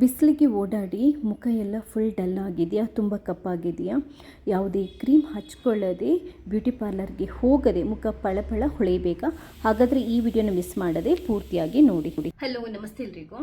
ಬಿಸಿಲಿಗೆ ಓಡಾಡಿ ಮುಖ ಎಲ್ಲ ಫುಲ್ ಡಲ್ ಆಗಿದೆಯಾ? ತುಂಬ ಕಪ್ಪಾಗಿದೆಯಾ? ಯಾವುದೇ ಕ್ರೀಮ್ ಹಚ್ಕೊಳ್ಳದೆ ಬ್ಯೂಟಿ ಪಾರ್ಲರ್ಗೆ ಹೋಗದೆ ಮುಖ ಪಳಪಳ ಹೊಳೆಯಬೇಕಾ? ಹಾಗಾದರೆ ಈ ವಿಡಿಯೋನ ಮಿಸ್ ಮಾಡದೆ ಪೂರ್ತಿಯಾಗಿ ನೋಡಿ ಹಲೋ ನಮಸ್ತೆ ಎಲ್ರಿಗೂ.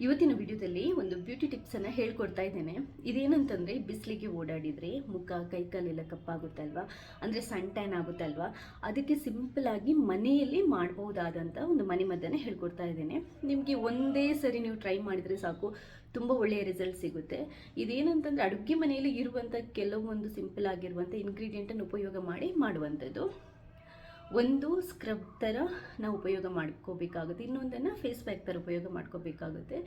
ಇವತ್ತಿನ ವಿಡಿಯೋದಲ್ಲಿ ಒಂದು ಬ್ಯೂಟಿ ಟಿಪ್ಸನ್ನು ಹೇಳ್ಕೊಡ್ತಾ ಇದ್ದೇನೆ. ಇದೇನಂತಂದರೆ ಬಿಸಿಲಿಗೆ ಓಡಾಡಿದರೆ ಮುಖ ಕೈಕಾಲೆಲ್ಲ ಕಪ್ಪಾಗುತ್ತಲ್ವಾ? ಅಂದರೆ ಸನ್ ಆಗುತ್ತಲ್ವಾ? ಅದಕ್ಕೆ ಸಿಂಪಲ್ ಆಗಿ ಮನೆಯಲ್ಲಿ ಮಾಡಬಹುದಾದಂಥ ಒಂದು ಮನೆ ಮದ್ದನ್ನು ಹೇಳ್ಕೊಡ್ತಾ ಇದ್ದೇನೆ. ನಿಮಗೆ ಒಂದೇ ಸರಿ ನೀವು ಟ್ರೈ ಮಾಡಿದರೆ ಸಾಕು. ತುಂಬ ಒಳ್ಳೆಯ ರಿಸಲ್ಟ್ ಸಿಗುತ್ತೆ. ಇದೇನಂತಂದರೆ ಅಡುಗೆ ಮನೆಯಲ್ಲಿ ಇರುವಂಥ ಕೆಲವೊಂದು ಸಿಂಪಲ್ ಆಗಿರುವಂಥ ಇಂಗ್ರೀಡಿಯೆಂಟನ್ನು ಉಪಯೋಗ ಮಾಡಿ ಮಾಡುವಂಥದ್ದು. ಒಂದು ಸ್ಕ್ರಬ್ ಥರ ನಾವು ಉಪಯೋಗ ಮಾಡ್ಕೋಬೇಕಾಗುತ್ತೆ. ಇನ್ನೊಂದನ್ನು ಫೇಸ್ ಪ್ಯಾಕ್ ಥರ ಉಪಯೋಗ ಮಾಡ್ಕೋಬೇಕಾಗುತ್ತೆ.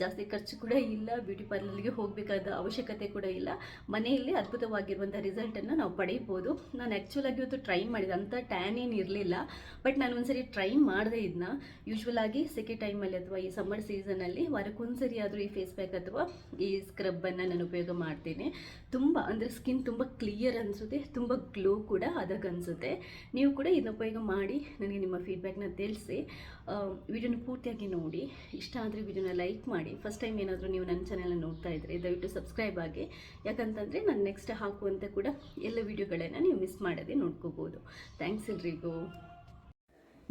ಜಾಸ್ತಿ ಖರ್ಚು ಕೂಡ ಇಲ್ಲ ಬ್ಯೂಟಿ ಪಾರ್ಲರ್ಗೆ ಹೋಗಬೇಕಾದ ಅವಶ್ಯಕತೆ ಕೂಡ ಇಲ್ಲ. ಮನೆಯಲ್ಲಿ ಅದ್ಭುತವಾಗಿರುವಂಥ ರಿಸಲ್ಟನ್ನು ನಾವು ಪಡೆಯಬಹುದು ನಾನು ಆ್ಯಕ್ಚುಲಾಗಿ ಇವತ್ತು ಟ್ರೈ ಮಾಡಿದೆ ಅಂಥ ಟ್ಯಾನ್ ಏನು ಇರಲಿಲ್ಲ. ಬಟ್ ನಾನು ಒಂದ್ಸರಿ ಟ್ರೈ ಮಾಡಿದೆ ಇದನ್ನ ಯೂಶ್ವಲ್ ಆಗಿ ಸೆಕೆ ಟೈಮಲ್ಲಿ ಅಥವಾ ಈ ಸಮ್ಮರ್ ಸೀಸನಲ್ಲಿ ವಾರಕ್ಕೊಂದ್ಸರಿ ಆದರೂ ಈ ಫೇಸ್ ಪ್ಯಾಕ್ ಅಥವಾ ಈ ಸ್ಕ್ರಬ್ಬನ್ನು ನಾನು ಉಪಯೋಗ ಮಾಡ್ತೀನಿ. ತುಂಬ, ಅಂದರೆ ಸ್ಕಿನ್ ತುಂಬ ಕ್ಲಿಯರ್ ಅನಿಸುತ್ತೆ, ತುಂಬ ಗ್ಲೋ ಕೂಡ ಅದಕ್ಕೆ ಅನಿಸುತ್ತೆ. ನೀವು ಕೂಡ ಇದನ್ನ ಉಪಯೋಗ ಮಾಡಿ, ನನಗೆ ನಿಮ್ಮ ಫೀಡ್ಬ್ಯಾಕ್ನ ತಿಳಿಸಿ. ವಿಡಿಯೋನ ಪೂರ್ತಿಯಾಗಿ ನೋಡಿ. ಇಷ್ಟ ಆದರೆ ವಿಡಿಯೋನ ಲೈಕ್ ಮಾಡಿ. ಫಸ್ಟ್ ಟೈಮ್ ಏನಾದರೂ ನೀವು ನನ್ನ ಚಾನೆಲ್ನ ನೋಡ್ತಾ ಇದ್ದರೆ ದಯವಿಟ್ಟು ಸಬ್ಸ್ಕ್ರೈಬ್ ಆಗಿ. ಯಾಕಂತಂದರೆ ನಾನು ನೆಕ್ಸ್ಟ್ ಹಾಕುವಂತೆ ಕೂಡ ಎಲ್ಲ ವಿಡಿಯೋಗಳನ್ನು ನೀವು ಮಿಸ್ ಮಾಡದೆ ನೋಡ್ಕೋಬೋದು. ಥ್ಯಾಂಕ್ಸ್ ಎಲ್ರಿಗೂ.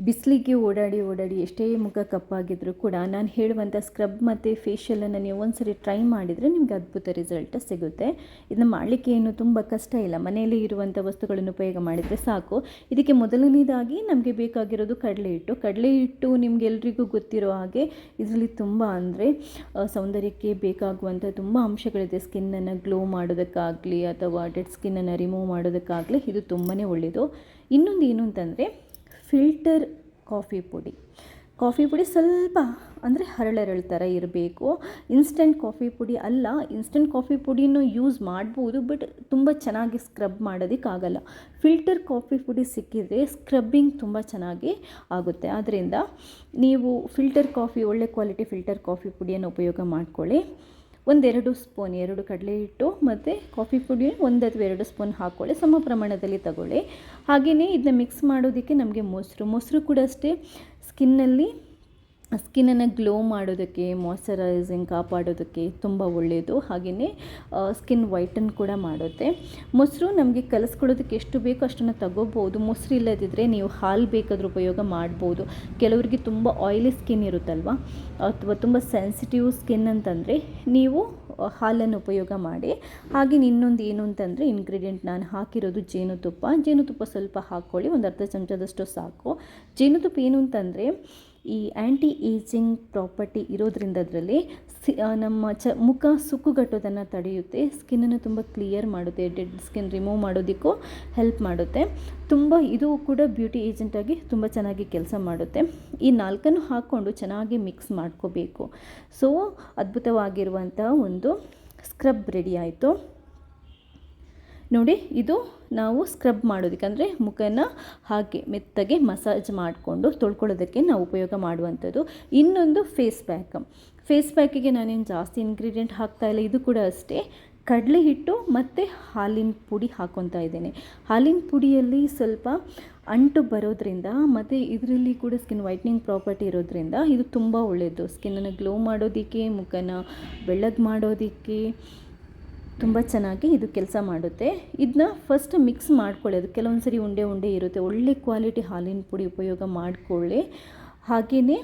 ಬಿಸಿಲಿಗೆ ಓಡಾಡಿ ಓಡಾಡಿ ಎಷ್ಟೇ ಮುಖ ಕಪ್ಪಾಗಿದ್ದರೂ ಕೂಡ ನಾನು ಹೇಳುವಂಥ ಸ್ಕ್ರಬ್ ಮತ್ತು ಫೇಶಿಯಲನ್ನು ನೀವು ಒಂದ್ಸರಿ ಟ್ರೈ ಮಾಡಿದರೆ ನಿಮಗೆ ಅದ್ಭುತ ರಿಸಲ್ಟ್ ಸಿಗುತ್ತೆ. ಇದನ್ನು ಮಾಡಲಿಕ್ಕೆ ಏನು ತುಂಬ ಕಷ್ಟ ಇಲ್ಲ. ಮನೆಯಲ್ಲಿ ಇರುವಂಥ ವಸ್ತುಗಳನ್ನು ಉಪಯೋಗ ಮಾಡಿದರೆ ಸಾಕು. ಇದಕ್ಕೆ ಮೊದಲನೇದಾಗಿ ನಮಗೆ ಬೇಕಾಗಿರೋದು ಕಡಲೆ ಹಿಟ್ಟು. ಕಡಲೆ ಹಿಟ್ಟು ನಿಮಗೆಲ್ರಿಗೂ ಗೊತ್ತಿರೋ ಹಾಗೆ ಇದರಲ್ಲಿ ತುಂಬ ಅಂದರೆ ಸೌಂದರ್ಯಕ್ಕೆ ಬೇಕಾಗುವಂಥ ತುಂಬ ಅಂಶಗಳಿದೆ. ಸ್ಕಿನ್ನನ್ನು ಗ್ಲೋ ಮಾಡೋದಕ್ಕಾಗಲಿ ಅಥವಾ ಡೆಡ್ ಸ್ಕಿನ್ನನ್ನು ರಿಮೂವ್ ಮಾಡೋದಕ್ಕಾಗಲಿ ಇದು ತುಂಬಾ ಒಳ್ಳೆಯದು ಇನ್ನೊಂದು ಏನು ಅಂತಂದರೆ ಫಿಲ್ಟರ್ ಕಾಫಿ ಪುಡಿ. ಕಾಫಿ ಪುಡಿ ಸ್ವಲ್ಪ ಅಂದರೆ ಹರಳೆರಳು ಥರ ಇರಬೇಕು. ಇನ್ಸ್ಟೆಂಟ್ ಕಾಫಿ ಪುಡಿ ಅಲ್ಲ ಇನ್ಸ್ಟೆಂಟ್ ಕಾಫಿ ಪುಡಿನೂ ಯೂಸ್ ಮಾಡ್ಬೋದು ಬಟ್ ತುಂಬ ಚೆನ್ನಾಗಿ ಸ್ಕ್ರಬ್ ಮಾಡೋದಕ್ಕಾಗಲ್ಲ. ಫಿಲ್ಟರ್ ಕಾಫಿ ಪುಡಿ ಸಿಕ್ಕಿದರೆ ಸ್ಕ್ರಬ್ಬಿಂಗ್ ತುಂಬ ಚೆನ್ನಾಗಿ ಆಗುತ್ತೆ. ಆದ್ದರಿಂದ ನೀವು ಫಿಲ್ಟರ್ ಕಾಫಿ, ಒಳ್ಳೆ ಕ್ವಾಲಿಟಿ ಫಿಲ್ಟರ್ ಕಾಫಿ ಪುಡಿಯನ್ನು ಉಪಯೋಗ ಮಾಡ್ಕೊಳ್ಳಿ. ಒಂದೆರಡು ಸ್ಪೂನ್, ಎರಡು ಕಡಲೆ ಹಿಟ್ಟು ಮತ್ತು ಕಾಫಿ ಪುಡಿ ಒಂದು ಅಥವಾ ಎರಡು ಸ್ಪೂನ್ ಹಾಕ್ಕೊಳ್ಳಿ ಸಮ ಪ್ರಮಾಣದಲ್ಲಿ ತಗೊಳ್ಳಿ. ಹಾಗೆಯೇ ಇದನ್ನ ಮಿಕ್ಸ್ ಮಾಡೋದಕ್ಕೆ ನಮಗೆ ಮೊಸರು ಮೊಸರು ಕೂಡ ಅಷ್ಟೇ ಸ್ಕಿನ್ನಲ್ಲಿ ಸ್ಕಿನ್ನನ್ನು ಗ್ಲೋ ಮಾಡೋದಕ್ಕೆ ಮಾಯ್ಚರೈಸಿಂಗ್ ಕಾಪಾಡೋದಕ್ಕೆ ತುಂಬ ಒಳ್ಳೆಯದು ಹಾಗೆಯೇ ಸ್ಕಿನ್ ವೈಟನ್ ಕೂಡ ಮಾಡುತ್ತೆ. ಮೊಸರು ನಮಗೆ ಕಲಿಸ್ಕೊಳ್ಳೋದಕ್ಕೆ ಎಷ್ಟು ಬೇಕೋ ಅಷ್ಟನ್ನು ತಗೋಬೋದು. ಮೊಸರು ಇಲ್ಲದಿದ್ದರೆ ನೀವು ಹಾಲು ಬೇಕಾದರೂ ಉಪಯೋಗ ಮಾಡ್ಬೋದು. ಕೆಲವರಿಗೆ ತುಂಬ ಆಯಿಲಿ ಸ್ಕಿನ್ ಇರುತ್ತಲ್ವ? ಅಥವಾ ತುಂಬ ಸೆನ್ಸಿಟಿವ್ ಸ್ಕಿನ್ ಅಂತಂದರೆ ನೀವು ಹಾಲನ್ನು ಉಪಯೋಗ ಮಾಡಿ. ಹಾಗೆ ಇನ್ನೊಂದು ಏನು ಅಂತಂದರೆ ಇನ್ಗ್ರೀಡಿಯೆಂಟ್ ನಾನು ಹಾಕಿರೋದು ಜೇನುತುಪ್ಪ. ಜೇನುತುಪ್ಪ ಸ್ವಲ್ಪ ಹಾಕ್ಕೊಳ್ಳಿ. ಒಂದು ಅರ್ಧ ಚಮಚದಷ್ಟು ಸಾಕು. ಜೇನುತುಪ್ಪ ಏನು ಅಂತಂದರೆ ಈ ಆ್ಯಂಟಿ ಏಜಿಂಗ್ ಪ್ರಾಪರ್ಟಿ ಇರೋದ್ರಿಂದ ಅದರಲ್ಲಿ ಸಿ ನಮ್ಮ ಚ ಮುಖ ಸುಕ್ಕುಗಟ್ಟೋದನ್ನು ತಡೆಯುತ್ತೆ ಸ್ಕಿನ್ನನ್ನು ತುಂಬ ಕ್ಲಿಯರ್ ಮಾಡುತ್ತೆ ಡೆಡ್ ಸ್ಕಿನ್ ರಿಮೂವ್ ಮಾಡೋದಕ್ಕೂ ಹೆಲ್ಪ್ ಮಾಡುತ್ತೆ. ತುಂಬ ಇದು ಕೂಡ ಬ್ಯೂಟಿ ಏಜೆಂಟಾಗಿ ತುಂಬ ಚೆನ್ನಾಗಿ ಕೆಲಸ ಮಾಡುತ್ತೆ. ಈ ನಾಲ್ಕನ್ನು ಹಾಕ್ಕೊಂಡು ಚೆನ್ನಾಗಿ ಮಿಕ್ಸ್ ಮಾಡ್ಕೋಬೇಕು. ಸೊ ಅದ್ಭುತವಾಗಿರುವಂಥ ಒಂದು ಸ್ಕ್ರಬ್ ರೆಡಿ ಆಯಿತು. ನೋಡಿ, ಇದು ನಾವು ಸ್ಕ್ರಬ್ ಮಾಡೋದಕ್ಕೆ ಅಂದರೆ ಮುಖನ ಹಾಗೆ ಮೆತ್ತಗೆ ಮಸಾಜ್ ಮಾಡಿಕೊಂಡು ತೊಳ್ಕೊಳ್ಳೋದಕ್ಕೆ ನಾವು ಉಪಯೋಗ ಮಾಡುವಂಥದ್ದು. ಇನ್ನೊಂದು ಫೇಸ್ ಪ್ಯಾಕ್ ಫೇಸ್ ಪ್ಯಾಕಿಗೆ ನಾನೇನು ಜಾಸ್ತಿ ಇಂಗ್ರೀಡಿಯೆಂಟ್ ಹಾಕ್ತಾ ಇಲ್ಲ, ಇದು ಕೂಡ ಅಷ್ಟೇ. ಕಡಲೆ ಹಿಟ್ಟು ಮತ್ತು ಹಾಲಿನ ಪುಡಿ ಹಾಕೊತಾ ಇದ್ದೇನೆ. ಹಾಲಿನ ಪುಡಿಯಲ್ಲಿ ಸ್ವಲ್ಪ ಅಂಟು ಬರೋದ್ರಿಂದ ಮತ್ತು ಇದರಲ್ಲಿ ಕೂಡ ಸ್ಕಿನ್ ವೈಟ್ನಿಂಗ್ ಪ್ರಾಪರ್ಟಿ ಇರೋದ್ರಿಂದ ಇದು ತುಂಬ ಒಳ್ಳೆಯದು ಸ್ಕಿನ್ನನ್ನು ಗ್ಲೋ ಮಾಡೋದಕ್ಕೆ, ಮುಖನ ಬೆಳ್ಳಗೆ ಮಾಡೋದಕ್ಕೆ ತುಂಬ ಚೆನ್ನಾಗಿ ಇದು ಕೆಲಸ ಮಾಡುತ್ತೆ. ಇದನ್ನ ಫಸ್ಟ್ ಮಿಕ್ಸ್ ಮಾಡ್ಕೊಳ್ಳಿ. ಅದು ಕೆಲವೊಂದು ಸರಿ ಉಂಡೆ ಉಂಡೆ ಇರುತ್ತೆ. ಒಳ್ಳೆ ಕ್ವಾಲಿಟಿ ಹಾಲಿನ ಪುಡಿ ಉಪಯೋಗ ಮಾಡಿಕೊಳ್ಳಿ. ಹಾಗೆಯೇ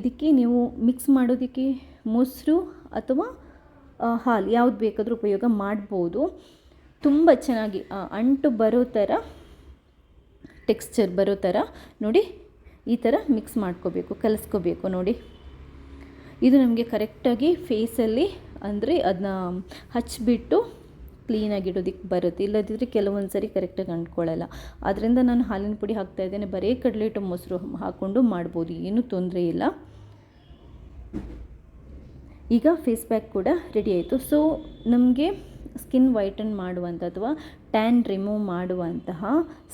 ಇದಕ್ಕೆ ನೀವು ಮಿಕ್ಸ್ ಮಾಡೋದಕ್ಕೆ ಮೊಸರು ಅಥವಾ ಹಾಲು ಯಾವ್ದು ಬೇಕಾದರೂ ಉಪಯೋಗ ಮಾಡ್ಬೋದು. ತುಂಬ ಚೆನ್ನಾಗಿ ಅಂಟು ಬರೋ ಥರ ಟೆಕ್ಸ್ಚರ್ ಬರೋ ಥರ ನೋಡಿ ಈ ಥರ ಮಿಕ್ಸ್ ಮಾಡ್ಕೋಬೇಕು, ಕಲಿಸ್ಕೋಬೇಕು ನೋಡಿ. ಇದು ನಮಗೆ ಕರೆಕ್ಟಾಗಿ ಫೇಸಲ್ಲಿ ಅಂದರೆ ಅದನ್ನ ಹಚ್ಚಿಬಿಟ್ಟು ಕ್ಲೀನಾಗಿಡೋದಕ್ಕೆ ಬರುತ್ತೆ. ಇಲ್ಲದಿದ್ದರೆ ಕೆಲವೊಂದು ಸರಿ ಕರೆಕ್ಟಾಗಿ ಅಂಟ್ಕೊಳ್ಳಲ್ಲ ಆದ್ದರಿಂದ ನಾನು ಹಾಲಿನ ಪುಡಿ ಹಾಕ್ತಾ ಇದ್ದೇನೆ. ಬರೀ ಕಡಲೆ ಹಿಟ್ಟು ಮೊಸರು ಹಾಕ್ಕೊಂಡು ಮಾಡ್ಬೋದು. ಏನೂ ತೊಂದರೆ ಇಲ್ಲ. ಈಗ ಫೇಸ್ ಪ್ಯಾಕ್ ಕೂಡ ರೆಡಿ ಆಯಿತು. ಸೊ ನಮಗೆ ಸ್ಕಿನ್ ವೈಟನ್ ಮಾಡುವಂಥ ಅಥವಾ ಟ್ಯಾನ್ ರಿಮೂವ್ ಮಾಡುವಂತಹ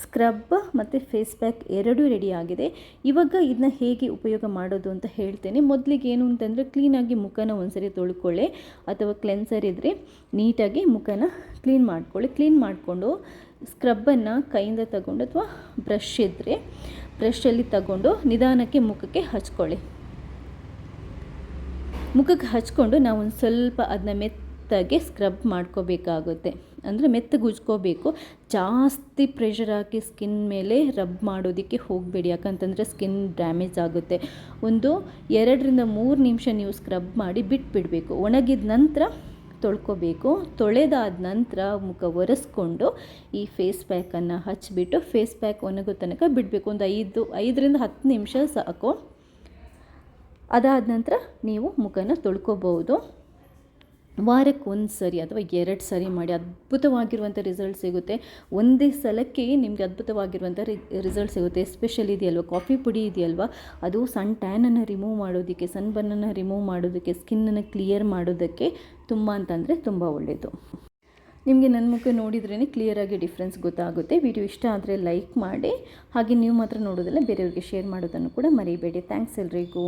ಸ್ಕ್ರಬ್ ಮತ್ತು ಫೇಸ್ ಪ್ಯಾಕ್ ಎರಡೂ ರೆಡಿ ಆಗಿದೆ. ಇವಾಗ ಇದನ್ನ ಹೇಗೆ ಉಪಯೋಗ ಮಾಡೋದು ಅಂತ ಹೇಳ್ತೇನೆ. ಮೊದಲಿಗೆ ಏನು ಅಂತಂದರೆ ಕ್ಲೀನಾಗಿ ಮುಖನ ಒಂದ್ಸರಿ ತೊಳ್ಕೊಳ್ಳಿ ಅಥವಾ ಕ್ಲೆನ್ಸರ್ ಇದ್ದರೆ ನೀಟಾಗಿ ಮುಖನ ಕ್ಲೀನ್ ಮಾಡ್ಕೊಳ್ಳಿ. ಕ್ಲೀನ್ ಮಾಡಿಕೊಂಡು ಸ್ಕ್ರಬ್ಬನ್ನು ಕೈಯಿಂದ ತಗೊಂಡು ಅಥವಾ ಬ್ರಷ್ ಇದ್ದರೆ ಬ್ರಷಲ್ಲಿ ತಗೊಂಡು ನಿಧಾನಕ್ಕೆ ಮುಖಕ್ಕೆ ಹಚ್ಕೊಳ್ಳಿ. ಮುಖಕ್ಕೆ ಹಚ್ಕೊಂಡು ನಾವು ಒಂದು ಸ್ವಲ್ಪ ಅದನ್ನ ಮೆತ್ತಗೆ ಸ್ಕ್ರಬ್ ಮಾಡ್ಕೋಬೇಕಾಗುತ್ತೆ. ಅಂದರೆ ಮೆತ್ತಗೆ ಉಜ್ಕೋಬೇಕು ಜಾಸ್ತಿ ಪ್ರೆಷರ್ ಹಾಕಿ ಸ್ಕಿನ್ ಮೇಲೆ ರಬ್ ಮಾಡೋದಕ್ಕೆ ಹೋಗಬೇಡಿ. ಯಾಕಂತಂದರೆ ಸ್ಕಿನ್ ಡ್ಯಾಮೇಜ್ ಆಗುತ್ತೆ. ಒಂದು ಎರಡರಿಂದ ಮೂರು ನಿಮಿಷ ನೀವು ಸ್ಕ್ರಬ್ ಮಾಡಿ ಬಿಟ್ಬಿಡಬೇಕು. ಒಣಗಿದ ನಂತರ ತೊಳ್ಕೊಬೇಕು. ತೊಳೆದಾದ ನಂತರ ಮುಖ ಒರೆಸ್ಕೊಂಡು ಈ ಫೇಸ್ ಪ್ಯಾಕನ್ನು ಹಚ್ಚಿಬಿಟ್ಟು ಫೇಸ್ ಪ್ಯಾಕ್ ಒಣಗೋ ತನಕ ಬಿಡಬೇಕು. ಒಂದು ಐದು, ಐದರಿಂದ ಹತ್ತು ನಿಮಿಷ ಸಾಕು. ಅದಾದ ನಂತರ ನೀವು ಮುಖನ ತೊಳ್ಕೊಬೋದು. ವಾರಕ್ಕೆ ಒಂದು ಸರಿ ಅಥವಾ ಎರಡು ಸರಿ ಮಾಡಿ ಅದ್ಭುತವಾಗಿರುವಂಥ ರಿಸಲ್ಟ್ ಸಿಗುತ್ತೆ. ಒಂದೇ ಸಲಕ್ಕೆ ನಿಮಗೆ ಅದ್ಭುತವಾಗಿರುವಂಥ ರಿಸಲ್ಟ್ ಸಿಗುತ್ತೆ. ಎಸ್ಪೆಷಲಿ ಇದೆಯಲ್ವ? ಕಾಫಿ ಪುಡಿ ಇದೆಯಲ್ವ? ಅದು ಸನ್ ಟ್ಯಾನನ್ನು ರಿಮೂವ್ ಮಾಡೋದಕ್ಕೆ ಸನ್ ಬನ್ನನ್ನು ರಿಮೂವ್ ಮಾಡೋದಕ್ಕೆ ಸ್ಕಿನ್ನನ್ನು ಕ್ಲಿಯರ್ ಮಾಡೋದಕ್ಕೆ ತುಂಬ ಅಂತಂದರೆ ತುಂಬ ಒಳ್ಳೆಯದು ನಿಮಗೆ ನನ್ನ ಮುಖ ನೋಡಿದ್ರೇ ಕ್ಲಿಯರಾಗಿ ಡಿಫ್ರೆನ್ಸ್ ಗೊತ್ತಾಗುತ್ತೆ. ವಿಡಿಯೋ ಇಷ್ಟ ಆದರೆ ಲೈಕ್ ಮಾಡಿ. ಹಾಗೆ ನೀವು ಮಾತ್ರ ನೋಡೋದಲ್ಲ, ಬೇರೆಯವ್ರಿಗೆ ಶೇರ್ ಮಾಡೋದನ್ನು ಕೂಡ ಮರಿಬೇಡಿ. ಥ್ಯಾಂಕ್ಸ್ ಎಲ್ರಿಗೂ.